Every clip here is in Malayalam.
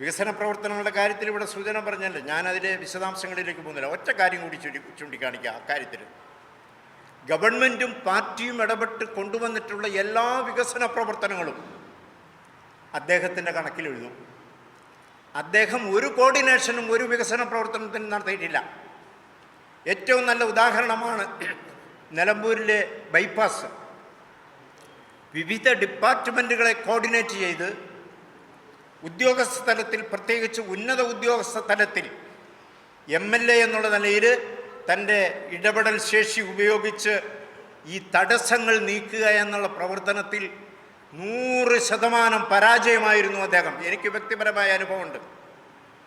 വികസന പ്രവർത്തനങ്ങളുടെ കാര്യത്തിൽ ഇവിടെ സൂചന പറഞ്ഞല്ലോ. ഞാനതിലെ വിശദാംശങ്ങളിലേക്ക് പോകുന്നില്ല. ഒറ്റ കാര്യം കൂടി ചൂണ്ടി ചൂണ്ടിക്കാണിക്കുക അക്കാര്യത്തിൽ ഗവൺമെന്റും പാർട്ടിയും ഇടപെട്ട് കൊണ്ടുവന്നിട്ടുള്ള എല്ലാ വികസന പ്രവർത്തനങ്ങളും അദ്ദേഹത്തിന്റെ കണക്കിലെഴുതും അദ്ദേഹം ഒരു കോർഡിനേഷനും ഒരു വികസന പ്രവർത്തനത്തിനും നടത്തിയിട്ടില്ല. ഏറ്റവും നല്ല ഉദാഹരണമാണ് നിലമ്പൂരിലെ ബൈപ്പാസ്. വിവിധ ഡിപ്പാർട്ട്മെന്റുകളെ കോർഡിനേറ്റ് ചെയ്ത് ഉദ്യോഗസ്ഥ തലത്തിൽ പ്രത്യേകിച്ച് ഉന്നത ഉദ്യോഗസ്ഥ തലത്തിൽ എം എൽ എ എന്നുള്ള നിലയിൽ തന്റെ ഇടപെടൽ ശേഷി ഉപയോഗിച്ച് ഈ തടസ്സങ്ങൾ നീക്കുക എന്നുള്ള പ്രവർത്തനത്തിൽ നൂറ് ശതമാനം പരാജയമായിരുന്നു അദ്ദേഹം. എനിക്ക് വ്യക്തിപരമായ അനുഭവമുണ്ട്.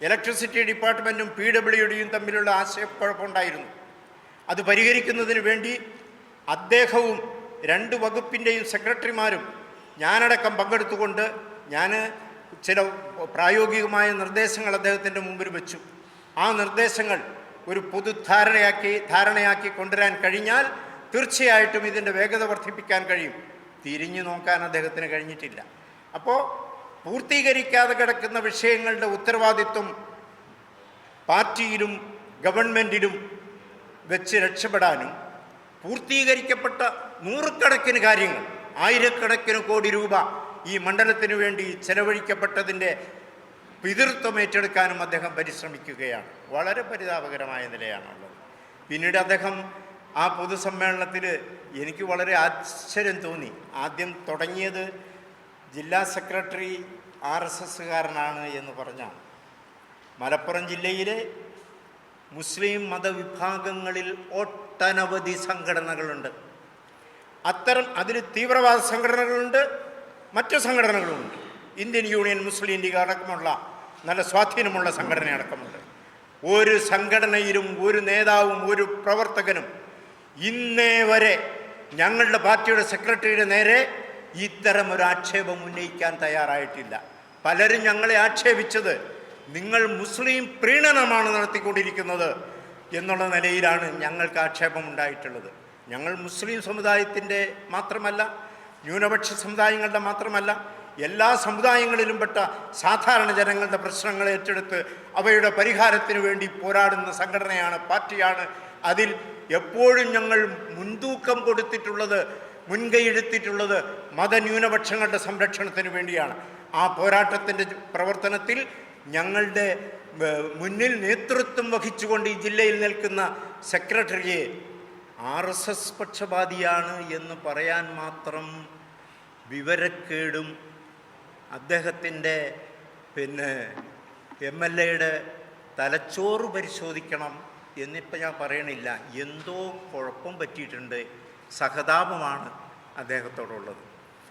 ഇലക്ട്രിസിറ്റി ഡിപ്പാർട്ട്മെന്റും പി ഡബ്ല്യു ഡിയും തമ്മിലുള്ള ആശയക്കുഴപ്പമുണ്ടായിരുന്നു. അത് പരിഹരിക്കുന്നതിന് വേണ്ടി അദ്ദേഹവും രണ്ട് വകുപ്പിന്റെയും സെക്രട്ടറിമാരും ഞാനടക്കം പങ്കെടുത്തുകൊണ്ട് ഞാൻ ചില പ്രായോഗികമായ നിർദ്ദേശങ്ങൾ അദ്ദേഹത്തിന്റെ മുമ്പിൽ വെച്ചു. ആ നിർദ്ദേശങ്ങൾ ഒരു പൊതുധാരണയാക്കി ധാരണയാക്കി കൊണ്ടുവരാൻ കഴിഞ്ഞാൽ തീർച്ചയായിട്ടും ഇതിന്റെ വേഗത വർദ്ധിപ്പിക്കാൻ കഴിയും. തിരിഞ്ഞു നോക്കാൻ അദ്ദേഹത്തിന് കഴിഞ്ഞിട്ടില്ല. അപ്പോൾ പൂർത്തീകരിക്കാതെ കിടക്കുന്ന വിഷയങ്ങളുടെ ഉത്തരവാദിത്വം പാർട്ടിയിലും ഗവൺമെന്റിലും വെച്ച് രക്ഷപ്പെടാനും പൂർത്തീകരിക്കപ്പെട്ട നൂറുകണക്കിന് കാര്യങ്ങൾ ആയിരക്കണക്കിന് കോടി രൂപ ഈ മണ്ഡലത്തിനു വേണ്ടി ചെലവഴിക്കപ്പെട്ടതിന്റെ പിതൃത്വം ഏറ്റെടുക്കാനും അദ്ദേഹം പരിശ്രമിക്കുകയാണ്. വളരെ പരിതാപകരമായ നിലയാണുള്ളത്. പിന്നീട് അദ്ദേഹം ആ പൊതുസമ്മേളനത്തിൽ എനിക്ക് വളരെ ആശ്ചര്യം തോന്നി. ആദ്യം തുടങ്ങിയത് ജില്ലാ സെക്രട്ടറി ആർ എസ് എസ്സുകാരനാണ് എന്ന് പറഞ്ഞാണ്. മലപ്പുറം ജില്ലയിലെ മുസ്ലിം മതവിഭാഗങ്ങളിൽ ഒട്ടനവധി സംഘടനകളുണ്ട്. അത്തരം അതിൽ തീവ്രവാദ സംഘടനകളുണ്ട്. മറ്റു സംഘടനകളുണ്ട് ഇന്ത്യൻ യൂണിയൻ മുസ്ലിം ലീഗ് അടക്കമുള്ള നല്ല സ്വാധീനമുള്ള സംഘടന അടക്കമുണ്ട്. ഒരു സംഘടനയിലും ഒരു നേതാവും ഒരു പ്രവർത്തകനും ഇന്നേ വരെ ഞങ്ങളുടെ പാർട്ടിയുടെ സെക്രട്ടറിയുടെ നേരെ ഇത്തരം ഒരു ആക്ഷേപം ഉന്നയിക്കാൻ തയ്യാറായിട്ടില്ല. പലരും ഞങ്ങളെ ആക്ഷേപിച്ചത് നിങ്ങൾ മുസ്ലിം പ്രീണനമാണ് നടത്തിക്കൊണ്ടിരിക്കുന്നത് എന്നുള്ള നിലയിലാണ് ഞങ്ങൾക്ക് ആക്ഷേപം ഉണ്ടായിട്ടുള്ളത്. ഞങ്ങൾ മുസ്ലിം സമുദായത്തിന്റെ മാത്രമല്ല ന്യൂനപക്ഷ സമുദായങ്ങളുടെ മാത്രമല്ല എല്ലാ സമുദായങ്ങളിലും പെട്ട സാധാരണ ജനങ്ങളുടെ പ്രശ്നങ്ങൾ ഏറ്റെടുത്ത് അവയുടെ പരിഹാരത്തിന് വേണ്ടി പോരാടുന്ന സംഘടനയാണ് പാർട്ടിയാണ്. അതിൽ എപ്പോഴും ഞങ്ങൾ മുൻതൂക്കം കൊടുത്തിട്ടുള്ളത് മുൻകൈയെടുത്തിട്ടുള്ളത് മതന്യൂനപക്ഷങ്ങളുടെ സംരക്ഷണത്തിന് വേണ്ടിയാണ്. ആ പോരാട്ടത്തിന്റെ പ്രവർത്തനത്തിൽ ഞങ്ങളുടെ മുന്നിൽ നേതൃത്വം വഹിച്ചുകൊണ്ട് ഈ ജില്ലയിൽ നിൽക്കുന്ന സെക്രട്ടറിയെ ആർ എസ് എസ് പക്ഷപാതിയാണ് എന്ന് പറയാൻ മാത്രം വിവരക്കേടും അദ്ദേഹത്തിന്റെ പിന്നെ എം എൽ എയുടെ തലച്ചോറ് പരിശോധിക്കണം എന്നിപ്പോൾ ഞാൻ പറയണില്ല. എന്തോ കുഴപ്പം പറ്റിയിട്ടുണ്ട്. സഹതാപമാണ് അദ്ദേഹത്തോടുള്ളത്.